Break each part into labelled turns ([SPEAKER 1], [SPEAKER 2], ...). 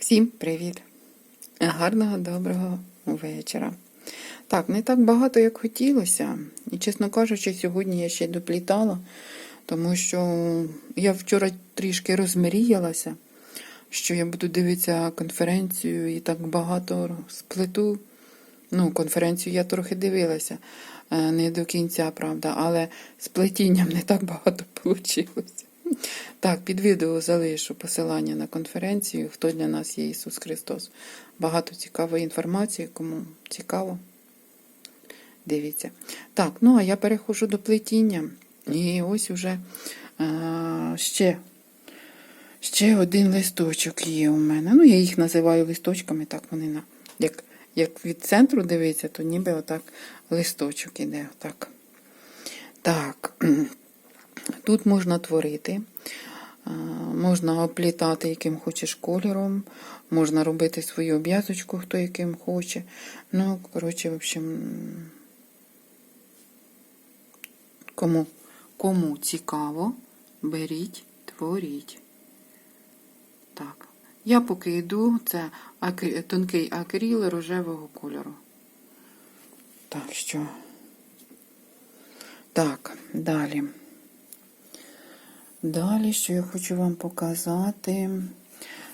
[SPEAKER 1] Всім привіт! Гарного доброго вечора. Так, не так багато, як хотілося. І, чесно кажучи, сьогодні я ще доплітала, тому що я вчора трішки розмріялася, що я буду дивитися конференцію і так багато сплету. Ну, конференцію я трохи дивилася, е, не до кінця, правда, але з плетінням не так багато вийшло. Так, під відео залишу посилання на конференцію, хто для нас є Ісус Христос. Багато цікавої інформації, кому цікаво. Дивіться. Так, ну а я переходжу до плетіння. І ось уже а, ще, ще один листочок є у мене. Ну, я їх називаю листочками, так вони на. Як, як від центру дивиться, то ніби отак листочок іде. Отак. Так. Тут можна творити, можна оплітати яким хочеш кольором, можна робити свою обв'язочку, хто яким хоче. Ну, коротше, в общем, кому, кому цікаво, беріть, творіть. Так. Я поки йду, це акрі- тонкий акріл рожевого кольору. Так що. Так, далі. Далі, що я хочу вам показати.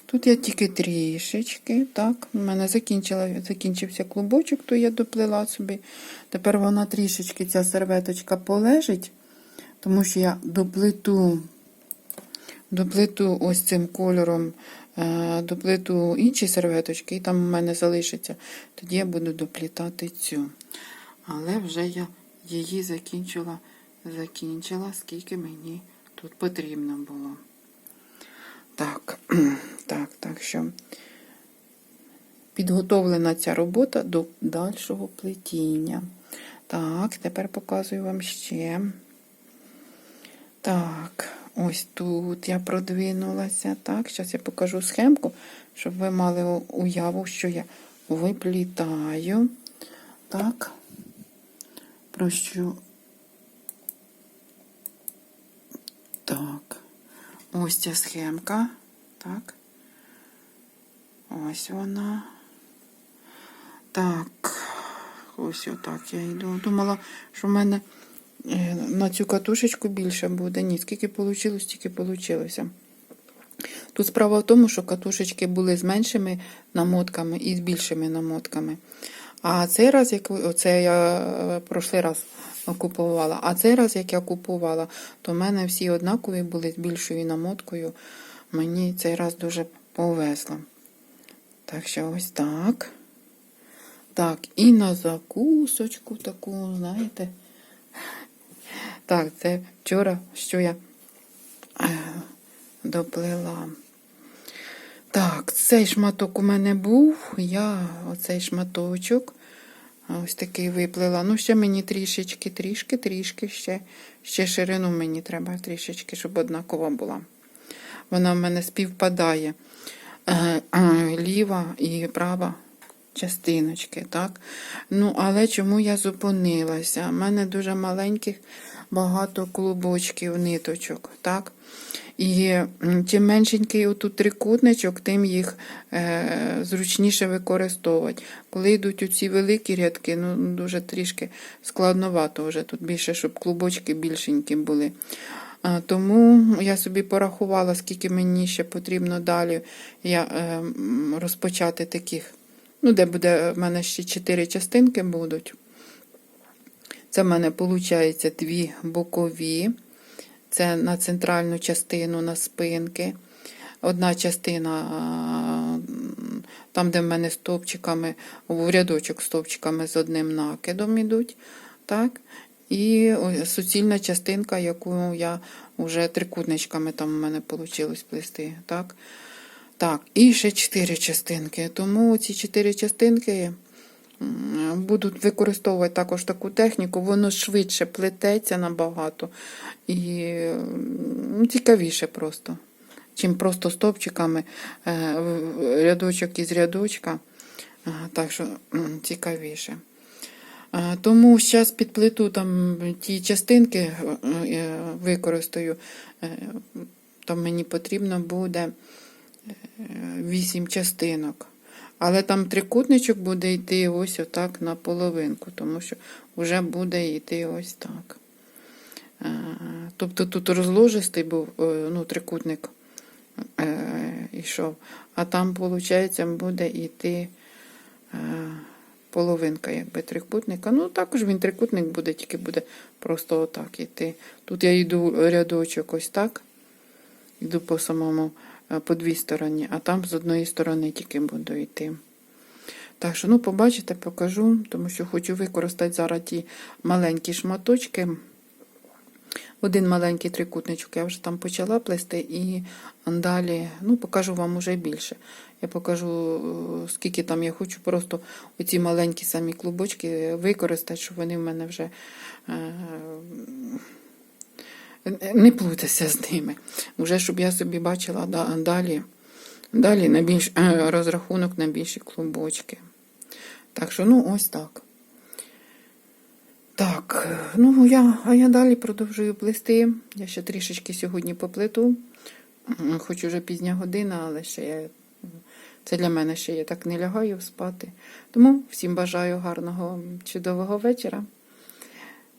[SPEAKER 1] Тут я тільки трішечки, так, у мене закінчився клубочок, то я доплела собі. Тепер вона трішечки, ця серветочка полежить, тому що я доплету, доплету ось цим кольором, е, доплету інші серветочки, і там у мене залишиться. Тоді я буду доплітати цю. Але вже я її закінчила, закінчила, скільки мені тут потрібно було. Так, так, так що підготовлена ця робота до дальшого плетіння. Так, тепер показую вам ще. Так, ось тут я продвинулася. Так, зараз я покажу схемку, щоб ви мали уяву, що я виплітаю. Так, про що Так. Ось ця схемка. Так. Ось вона. Так. Ось отак я йду. Думала, що в мене е, на цю катушечку більше буде. Ні, скільки вийшло, стільки вийшло. Тут справа в тому, що катушечки були з меншими намотками і з більшими намотками. А цей раз, як оце я е, прошлий раз купувала, а цей раз, як я купувала, то в мене всі однакові були з більшою намоткою. Мені цей раз дуже повезло. Так що ось так. Так, і на закусочку таку, знаєте. Так, це вчора, що я е, доплела. Так, цей шматок у мене був. Я оцей шматочок ось такий виплела. Ну, ще мені трішечки, трішки, трішки ще. Ще ширину мені треба трішечки, щоб однакова була. Вона в мене співпадає. Е, е, Ліва і права частиночки, так? Ну, але чому я зупинилася? У мене дуже маленьких багато клубочків, ниточок, так? І чим меншенький отут трикутничок, тим їх е, зручніше використовувати. Коли йдуть оці великі рядки, ну дуже трішки складновато вже тут більше, щоб клубочки більшенькі були. Тому я собі порахувала, скільки мені ще потрібно далі я, е, розпочати таких. Ну, де буде, в мене ще чотири частинки будуть. Це в мене виходить дві бокові. Це на центральну частину на спинки. Одна частина, там, де в мене стовпчиками, в рядочок стовпчиками з одним накидом ідуть. Так? І суцільна частинка, яку я вже трикутничками там у мене вийшло плести. Так? Так, і ще чотири частинки. Тому ці чотири частинки будуть використовувати також таку техніку, воно швидше плететься набагато і цікавіше просто, чим просто стовпчиками е, рядочок із рядочка. Е, Так що цікавіше. Е, Тому зараз підплету там ті частинки, використаю. Там мені потрібно буде вісім частинок. Але там трикутничок буде йти ось отак на половинку, тому що вже буде йти ось так. Е, Тобто тут розложистий був е, ну, трикутник е, йшов, а там, виходить, буде йти половинка якби трикутника. Ну, також він трикутник буде, тільки буде просто отак йти. Тут я йду рядочок ось так, йду по самому по дві стороні, а там з одної сторони тільки буду йти. Так що, ну, побачите, покажу, тому що хочу використати зараз ті маленькі шматочки. Один маленький трикутничок я вже там почала плести, і далі ну, покажу вам уже більше. Я покажу, е, скільки там я хочу просто оці маленькі самі клубочки використати, щоб вони в мене вже е, не плутатися з ними. Вже щоб я собі бачила далі, далі на більш, е, розрахунок на більші клубочки. Так що, ну, ось так. Так, ну я, а я далі продовжую плести. Я ще трішечки сьогодні поплету. Хоч уже пізня година, але ще я, це для мене ще я так не лягаю спати. Тому всім бажаю гарного, чудового вечора.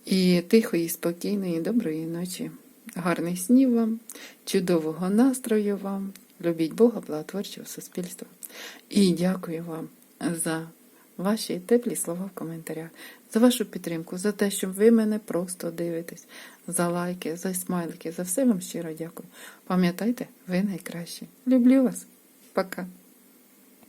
[SPEAKER 1] І тихої, спокійної, доброї ночі. Гарних снів вам, чудового настрою вам. Любіть Бога, благотворчого суспільства. І дякую вам за ваші теплі слова в коментарях, за вашу підтримку, за те, що ви мене просто дивитесь, за лайки, за смайлики, за все вам щиро дякую. Пам'ятайте, ви найкращі. Люблю вас. Пока.